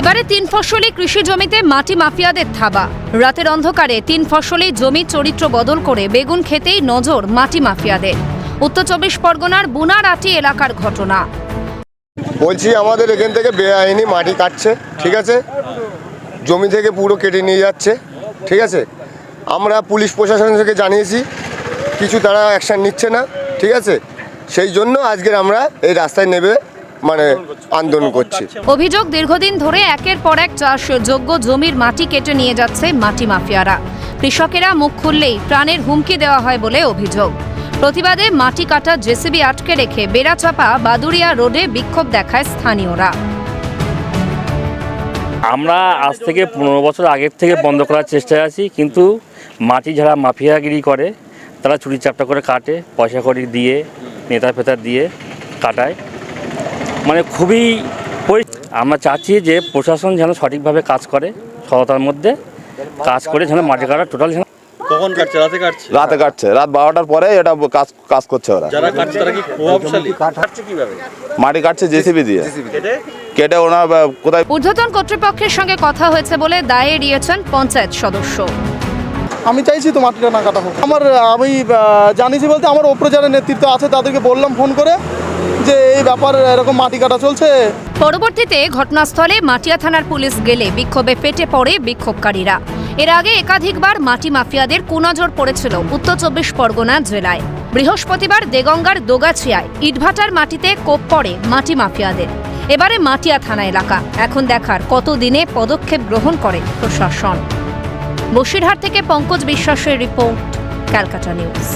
এবারে তিন ফসলি কৃষি জমিতে মাটি মাফিয়াদের থাবা। রাতের অন্ধকারে তিন ফসলি জমি চরিত্র বদল করে বেগুন খেতেই নজর মাটি মাফিয়াদের। উত্তর চব্বিশ পরগনার বুনারাটি এলাকার ঘটনা। বলছি আমাদের এখান থেকে বেআইনি মাটি কাটছে, ঠিক আছে? জমি থেকে পুরো কেটে নিয়ে যাচ্ছে, ঠিক আছে? আমরা পুলিশ প্রশাসন থেকে জানিয়েছি, কিছু তারা অ্যাকশান নিচ্ছে না, ঠিক আছে? সেই জন্য আজকের আমরা এই রাস্তায় নেবে মানে আন্দোলন করছি। অভিযোগ দীর্ঘদিন ধরে একের পর এক চাষযোগ্য জমির মাটি কেটে নিয়ে যাচ্ছে মাটি মাফিয়ারা। কৃষকেরা মুখ খুললেই প্রাণের হুমকি দেওয়া হয় বলে অভিযোগ। প্রতিবাদে মাটি কাটা জেসিবি আটকে রেখে বেড়াচাপা বাদুরিয়া রোডে বিক্ষোভ দেখায় স্থানীয়রা। আমরা আজ থেকে পনেরো বছর আগের থেকে বন্ধ করার চেষ্টায় আছি কিন্তু মাটি যারা মাফিয়াগিরি করে তারা চুরি চাপটা করে কাটে পয়সা কড়ি দিয়ে নেতা ফেতা দিয়ে কাটায়। মানে খুবই আমরা চাচ্ছি যে প্রশাসন যেন সঠিকভাবে কাজ করে সততার মধ্যে কাজ করে যেন মাটি কাটা টোটাল যেন কখন কাটছে? রাতে কাটছে? রাতে কাটছে। রাত বারোটার পরে এটা কাজ কাজ করছে ওরা। যারা কাটছে তারা কি প্রভাবশালী? কাটছে কীভাবে? মাটি কাটছে জেসিবি দিয়ে। কেটে? কেটে ওনার কোথায় ঊর্ধ্বতন কর্তৃপক্ষের সঙ্গে কথা হয়েছে বলে দায়ে এড়িয়েছেন পঞ্চায়েত সদস্য। আমি চাইছি তো মাটিটা না কাটা হোক। আমার আমি জানিছি বলতে আমার ওপরে যারা নেতৃত্ব আছে তাদেরকে বললাম ফোন করে যে এই ব্যাপার এরকম মাটি কাটা চলছে। পরবর্তীতে ঘটনাস্থলে মাটিয়া থানার পুলিশ গেলে বিক্ষোভে ফেটে পড়ে বিক্ষোভকারীরা। এর আগে একাধিকবার মাটি মাফিয়াদের কুনজর পড়েছিল উত্তর চব্বিশ পরগনা জেলায়। বৃহস্পতিবার দেগঙ্গার দোগাছিয়ায় ইটভাটার মাটিতে কোপ পড়ে মাটি মাফিয়াদের। এবারে মাটিয়া থানা এলাকা। এখন দেখার কত দিনে পদক্ষেপ গ্রহণ করে প্রশাসন। বসিরহাট থেকে পঙ্কজ বিশ্বাসের রিপোর্ট ক্যালকাটা নিউজ।